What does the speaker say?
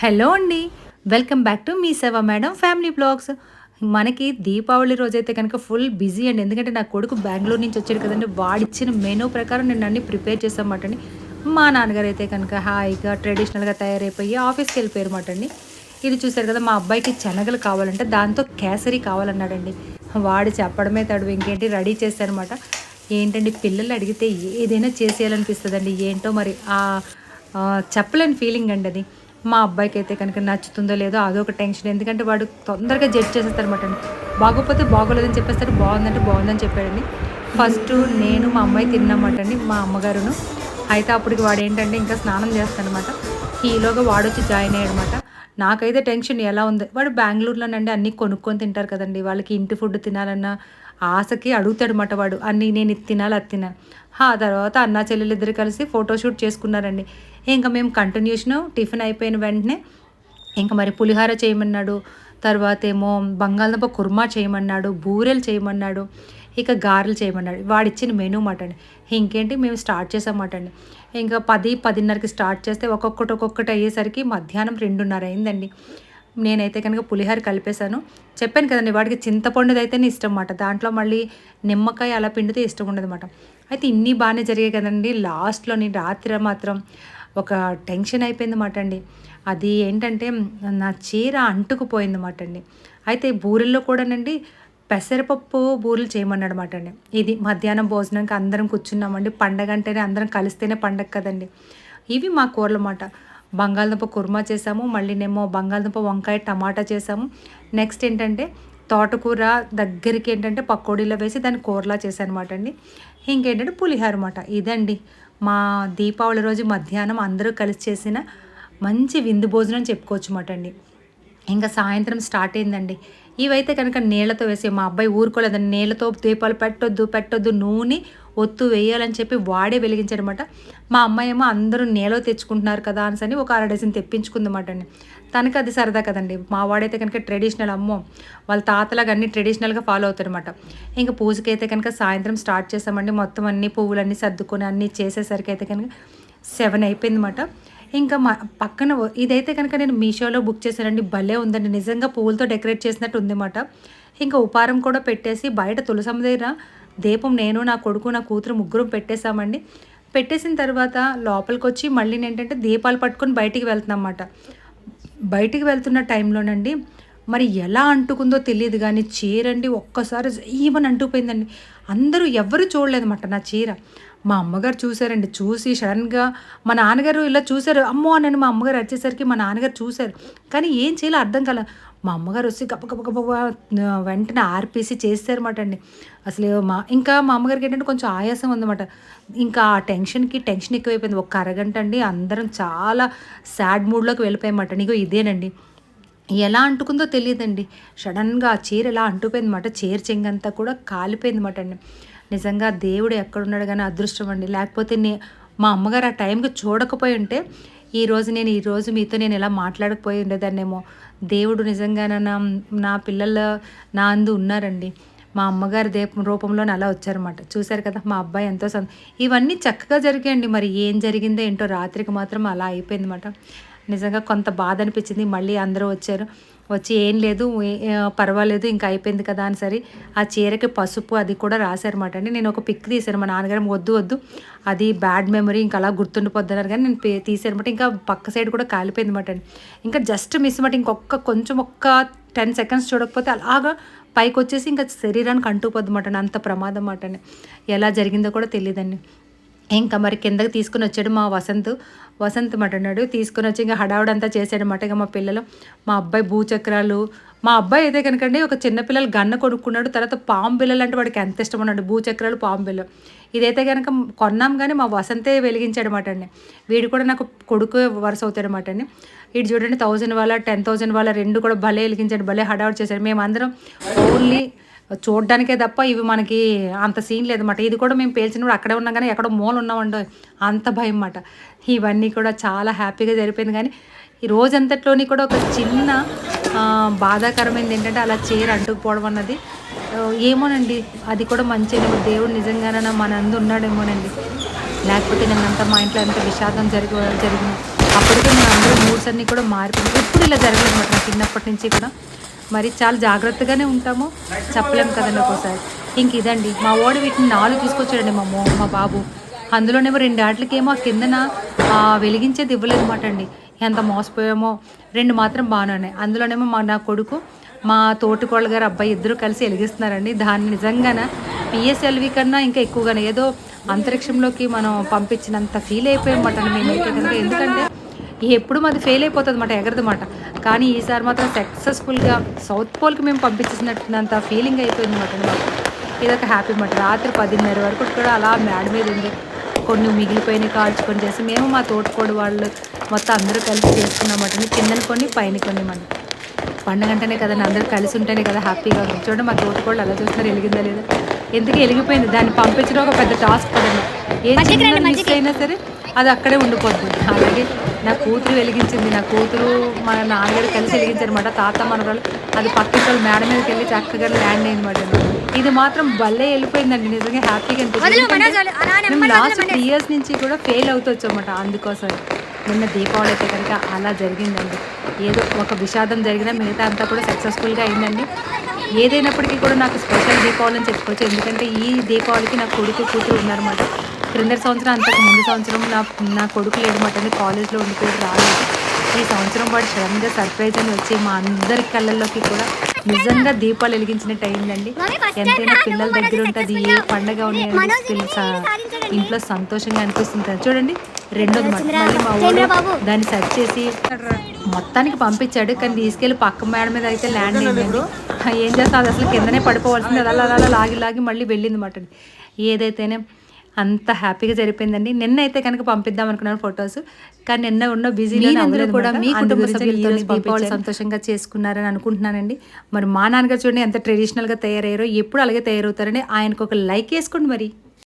Hello అండి. Welcome back to me సేవ madam family blogs. మనకి దీపావళి రోజైతే కనుక ఫుల్ బిజీ అండి. ఎందుకంటే నా కొడుకు బెంగళూరు నుంచి వచ్చాడు కదండి. వాడిచ్చిన మెనూ ప్రకారం నేను అన్ని ప్రిపేర్ చేసామాట అండి. మా నాన్నగారు అయితే కనుక హాయిగా ట్రెడిషనల్గా తయారైపోయి ఆఫీస్కి వెళ్ళిపోయారు అండి. ఇది చూసారు కదా మా అబ్బాయికి శనగలు కావాలంటే దాంతో కేసరి కావాలన్నాడండి. వాడు చెప్పడమే తడు ఇంకేంటి రెడీ చేశారనమాట ఏంటండి పిల్లలు అడిగితే ఏదైనా చేసేయాలనిపిస్తుందండి. ఏంటో మరి ఆ ఆ, చెప్పలేని ఫీలింగ్ అండి అది. మా అబ్బాయికి అయితే కనుక నచ్చుతుందో లేదో అదొక టెన్షన్ ఎందుకంటే వాడు తొందరగా జడ్జ్ చేసేస్తారనమాట బాగోపోతే బాగోలేదని చెప్పేస్తారు. బాగుందంటే బాగుందని చెప్పాడండి. ఫస్ట్ నేను మా అమ్మాయి తిన్నామటండి మా అమ్మగారును. అయితే అప్పటికి వాడు ఏంటంటే ఇంకా స్నానం చేస్తాడనమాట ఈలోగా వాడొచ్చి జాయిన్ అయ్యాడనమాట నాకైతే టెన్షన్ ఎలా ఉంది? వాడు బెంగళూరులోనండి అన్నీ కొనుక్కొని తింటారు కదండి. వాళ్ళకి ఇంటి ఫుడ్ తినాలన్న ఆశకి అడుగుతాడు వాడు. అన్ని నేను ఇది తినాలి అది తినాలి. ఆ తర్వాత అన్న చెల్లెలిద్దరు కలిసి ఫోటోషూట్ చేసుకున్నారండి. ఇంకా మేము కంటిన్యూషన్ టిఫిన్ అయిపోయిన వెంటనే ఇంకా మరి పులిహార చేయమన్నాడు. తర్వాత ఏమో బంగాళదుంప కుర్మా చేయమన్నాడు బూరెలు చేయమన్నాడు ఇక గారెలు చేయమన్నాడు. వాడిచ్చిన మెనూ మాట అండి. ఇంకేంటి మేము స్టార్ట్ చేసామాట అండి. ఇంకా పది పదిన్నరకి స్టార్ట్ చేస్తే ఒక్కొక్కటి ఒక్కొక్కటి అయ్యేసరికి మధ్యాహ్నం రెండున్నర అయిందండి. నేనైతే కనుక పులిహోర కలిపేశాను. చెప్పాను కదండి వాడికి చింతపండుది అయితేనే ఇష్టం అన్నమాట. దాంట్లో మళ్ళీ నిమ్మకాయ అలా పిండితే ఇష్టం ఉండదు అనమాట అయితే ఇన్ని బాగానే జరిగాయి కదండి. లాస్ట్లోని రాత్రి మాత్రం ఒక టెన్షన్ అయిపోయింది అన్నమాట అండి. అది ఏంటంటే నా చీర అంటుకుపోయింది అన్నమాట అండి. అయితే బూరెల్లో కూడానండి పెసరపప్పు బూరెలు చేయమన్నాడు అనమాట అండి. ఇది మధ్యాహ్నం భోజనానికి అందరం కూర్చున్నామండి. పండగ అంటేనే అందరం కలిస్తేనే పండగ కదండి. ఇవి మా కూరలు అన్నమాట. బంగాళదుంప కుర్మా చేసాము మళ్ళీనేమో బంగాళదుంప వంకాయ టమాటా చేసాము. నెక్స్ట్ ఏంటంటే తోటకూర దగ్గరికి ఏంటంటే పకోడీలో వేసి దాన్ని కూరలా చేశాను అనమాట అండి. ఇంకేంటంటే పులిహోర అనమాట ఇదండి మా దీపావళి రోజు మధ్యాహ్నం అందరూ కలిసి చేసిన మంచి విందు భోజనం చెప్పుకోవచ్చు అనమాట అండి. ఇంకా సాయంత్రం స్టార్ట్ అయిందండి. ఇవైతే కనుక నీళ్ళతో వేసి మా అబ్బాయి ఊరుకోలేదండి. నీళ్ళతో దీపాలు పెట్టొద్దు పెట్టొద్దు నూనె ఒత్తు వేయాలని చెప్పి వాడే వెలిగించాడనమాట మా అమ్మాయి ఏమో అందరూ నేలో తెచ్చుకుంటున్నారు కదా అని ఒక అర డజన్ తెప్పించుకుందన్నమాట అండి. తనకి అది సరదా కదండి. మా వాడైతే కనుక ట్రెడిషనల్ అమ్మో వాళ్ళ తాతలాగా అన్ని ట్రెడిషనల్గా ఫాలో అవుతారనమాట ఇంకా పూజకైతే కనుక సాయంత్రం స్టార్ట్ చేసామండి మొత్తం అన్ని పువ్వులన్నీ సర్దుకొని అన్నీ చేసేసరికి అయితే కనుక సెవెన్ అయిపోయిందన్నమాట. ఇంకా మా పక్కన ఇదైతే కనుక నేను మీషోలో బుక్ చేశానండి. భలే ఉందండి. నిజంగా పువ్వులతో డెకరేట్ చేసినట్టు ఉందన్నమాట. ఇంకా ఉపారం కూడా పెట్టేసి బయట తులసమ్మ దగ్గర దీపం నేను నా కొడుకు నా కూతురు ముగ్గురు పెట్టేశామండి. పెట్టేసిన తర్వాత లోపలికి వచ్చి మళ్ళీ ఏంటంటే దీపాలు పట్టుకొని బయటికి వెళ్తున్నాం అన్నమాట బయటికి వెళ్తున్న టైంలోనండి మరి ఎలా అంటుకుందో తెలియదు కానీ చీర అండి ఒక్కసారి ఈవెన్ అంటుకుపోయిందండి. అందరూ ఎవరు చూడలేదన్నమాట నా చీర. మా అమ్మగారు చూశారండి చూసి సడన్గా మా నాన్నగారు ఇలా చూశారు అమ్మో అని మా అమ్మగారు వచ్చేసరికి మా నాన్నగారు చూశారు. కానీ ఏం చేయాలో అర్థం కాల మా అమ్మగారు వచ్చి గబ గబ వెంటనే ఆర్పేసి చేస్తారన్నమాట అండి. అసలు మా ఇంకా మా అమ్మగారికి ఏంటంటే కొంచెం ఆయాసం ఉందన్నమాట. ఇంకా ఆ టెన్షన్కి టెన్షన్ ఎక్కువైపోయింది. ఒక అరగంట అండి అందరం చాలా సాడ్ మూడ్లోకి వెళ్ళిపోయామాట ఇగో ఇదేనండి. ఎలా అంటుకుందో తెలియదండి. సడన్గా ఆ చీర ఎలా అంటుపోయిందన్నమాట. చీర చెంగంతా కూడా కాలిపోయిందన్నమాట అండి. నిజంగా దేవుడు ఎక్కడున్నాడు కానీ అదృష్టం అండి. లేకపోతే నే మా అమ్మగారు ఆ టైంకి చూడకపోయి ఉంటే ఈరోజు నేను ఈరోజు మీతో నేను ఇలా మాట్లాడకపోయి ఉండేదాన్నేమో. దేవుడు నిజంగా నా నా పిల్లల నా అందు ఉన్నారండి. మా అమ్మగారి దీపం రూపంలోనే అలా వచ్చారన్నమాట. చూశారు కదా మా అబ్బాయి ఎంతో సం ఇవన్నీ చక్కగా జరిగాయండి. మరి ఏం జరిగిందో ఏంటో రాత్రికి మాత్రం అలా అయిపోయిందన్నమాట. నిజంగా కొంత బాధ అనిపించింది మళ్ళీ అందరూ వచ్చారు. వచ్చి ఏం లేదు పర్వాలేదు ఇంకా అయిపోయింది కదా అని సరే ఆ చీరకి పసుపు అది కూడా రాశారన్నమాట అండి. నేను ఒక పిక్ తీశాను మా నాన్నగారు వద్దు వద్దు అది బ్యాడ్ మెమరీ ఇంకా అలా గుర్తుండిపోద్దన్నారు కానీ నేను పే- ఇంకా పక్క సైడ్ కూడా కాలిపోయింది అనమాట అండి. ఇంకా జస్ట్ మిస్ అనమాట ఇంకొక కొంచెం ఒక్క టెన్ సెకండ్స్ చూడకపోతే అలాగా పైకి వచ్చేసి ఇంకా శరీరానికి అంటుపోద్ది మాట అంత ప్రమాదం మాట అండి. ఎలా జరిగిందో కూడా తెలియదండి. ఇంకా మరి కిందకి తీసుకుని వచ్చాడు మా వసంత్. వసంత్ మటన్నాడు అన్నాడు. తీసుకుని వచ్చి ఇంకా హడావుడంతా చేశాడనమాట ఇక మా పిల్లలు. మా అబ్బాయి భూచక్రాలు. మా అబ్బాయి అయితే కనుకండి ఒక చిన్న పిల్లలు గన్న కొనుక్కున్నాడు. తర్వాత పాము బిల్లలు అంటే వాడికి ఎంత ఇష్టం అన్నాడు. భూచక్రాలు పాము బిల్లలు ఇదైతే కనుక కొన్నాం కానీ మా వసంతే వెలిగించాడు మాట అండి. వీడు కూడా నాకు కొడుకు వరుస అవుతాడనమాట అండి. ఇటు చూడండి థౌజండ్ వాళ్ళ టెన్ థౌజండ్ వాళ్ళ రెండు కూడా భలే వెలిగించాడు. భలే హడావుడ్ చేశాడు. మేమందరం ఓన్లీ చూడడానికే తప్ప ఇవి మనకి అంత సీన్ లేదన్నమాట. ఇది కూడా మేము పేల్చినప్పుడు అక్కడే ఉన్నాం కానీ ఎక్కడో మూల ఉన్నామండో. అంత భయం అన్నమాట. ఇవన్నీ కూడా చాలా హ్యాపీగా జరిపోయింది కానీ ఈ రోజంతట్లోని కూడా ఒక చిన్న బాధాకరమైనది ఏంటంటే అలా చీర అంటుకుపోవడం అన్నది. ఏమోనండి. అది కూడా మంచి దేవుడు నిజంగానే మన అందు ఉన్నాడేమోనండి. లేకపోతే నిన్నంతా మా ఇంట్లో ఎంత విషాదం జరిగి జరిగింది. అప్పటికే మన అందరూ మూడ్స్ అన్నీ కూడా మారిపోయింది ఎప్పుడు ఇలా జరగలేదు అనమాట నాకు చిన్నప్పటి నుంచి కూడా. మరి చాలా జాగ్రత్తగానే ఉంటాము. చెప్పలేము కదండి ఒక్కోసారి. ఇంక ఇదండి. మా ఓడి వీటిని నాలుగు తీసుకొచ్చాడండి మా మో మా బాబు. అందులోనేమో రెండు ఆటలకేమో ఆ కిందన వెలిగించేది ఇవ్వలేదన్నమాట అండి. ఎంత మోసపోయామో. రెండు మాత్రం బాగానే ఉన్నాయి. అందులోనేమో మా నా కొడుకు మా తోటికోళ్ళ గారు అబ్బాయి ఇద్దరు కలిసి వెలిగిస్తున్నారండి. దాన్ని నిజంగాన పిఎస్ఎల్వి కన్నా ఇంకా ఎక్కువగానే. ఏదో అంతరిక్షంలోకి మనం పంపించినంత ఫీల్ అయిపోయామన్నమాట అండి. మేమైతే కనుక. ఎందుకంటే ఎప్పుడు మాది ఫెయిల్ అయిపోతుంది అన్నమాట ఎగరదన్నమాట కానీ ఈసారి మాత్రం సక్సెస్ఫుల్గా సౌత్ పోల్కి మేము పంపించేసినట్టున్నంత ఫీలింగ్ అయిపోయింది అనమాట మాకు ఇదొక హ్యాపీ మాట. రాత్రి పదిన్నర వరకు కూడా అలా మేడ మీద ఉంది కొన్ని మిగిలిపోయినాయి కాల్చుకొని చేసి మేము మా తోటకోడి వాళ్ళు మొత్తం అందరూ కలిసి చేసుకున్నామట కిందన కొన్ని పైన కొన్ని మనం పండగ అంటేనే కదండి అందరూ కలిసి ఉంటేనే కదా హ్యాపీగా ఉంటుంది చూడండి మా తోటకోళ్ళు అలా చూస్తున్నారు వెలిగిందా లేదా? ఎందుకు వెలిగిపోయింది దాన్ని పంపించడం ఒక పెద్ద టాస్క్ పడండి ఏ మిస్ అయినా సరే అది అక్కడే ఉండిపోద్ది అలాగే నా కూతురు వెలిగించింది. నా కూతురు మా నాన్నగారు కలిసి వెలిగించారనమాట తాత మనవరాలు అది పక్కన వాళ్ళు మేడ మీదకి వెళ్ళి చక్కగా ల్యాండ్ అయిందన్నమాట. ఇది మాత్రం భలే వెళ్ళిపోయిందండి. నిజంగా హ్యాపీగా అనిపిస్తుంది. మేము లాస్ట్ త్రీ ఇయర్స్ నుంచి కూడా ఫెయిల్ అవుతూ వచ్చామన్నమాట అందుకోసం నిన్న దీపావళి అయితే కనుక అలా జరిగిందండి. ఏదో ఒక విషాదం జరిగినా మిగతా అంతా కూడా సక్సెస్ఫుల్గా అయిందండి. ఏదైనప్పటికీ కూడా నాకు స్పెషల్ దీపావళి అని చెప్పుకోవచ్చు. ఎందుకంటే ఈ దీపావళికి నా కొడుకు కూతురు ఉన్నారన్నమాట. క్రింద సంవత్సరం అంతకు ముందు సంవత్సరం నా నా కొడుకు లేదన్నమాట అని కాలేజ్లో ఉండిపోయి రాలేదు. ఈ సంవత్సరం వాడు సడన్గా సర్ప్రైజ్ అని వచ్చి మా అందరి కళ్ళల్లోకి కూడా నిజంగా దీపాలు వెలిగించినట్టు అయిందండి ఎంతైనా పిల్లల దగ్గర ఉంటుంది ఏ పండగ ఉన్నాయని ఇంట్లో సంతోషంగా అనిపిస్తుంది కదా చూడండి రెండోది మాట. మళ్ళీ మా ఊళ్ళో దాన్ని సెర్చ్ చేసి మొత్తానికి పంపించాడు కానీ తీసుకెళ్ళి పక్క మేడ మీద అయితే ల్యాండ్ అయిందండి ఏం చేస్తా అది అసలు కిందనే పడిపోవాల్సింది. అలా అలా అలా లాగి లాగి మళ్ళీ వెళ్ళింది మాట ఏదైతేనే అంత హ్యాపీగా జరిపోయిందండి నిన్న అయితే కనుక పంపిద్దాం అనుకున్నాను ఫొటోస్ కానీ నిన్న ఉన్న బిజీ కూడా మీ కుటుంబ సభ్యులతో దీపావళి సంతోషంగా చేసుకున్నారని అనుకుంటున్నానండి. మరి మా నాన్నగారు చూడండి ఎంత ట్రెడిషనల్గా తయారయ్యారో ఎప్పుడు అలాగే తయారవుతారని ఆయనకు ఒక లైక్ వేసుకోండి మరి.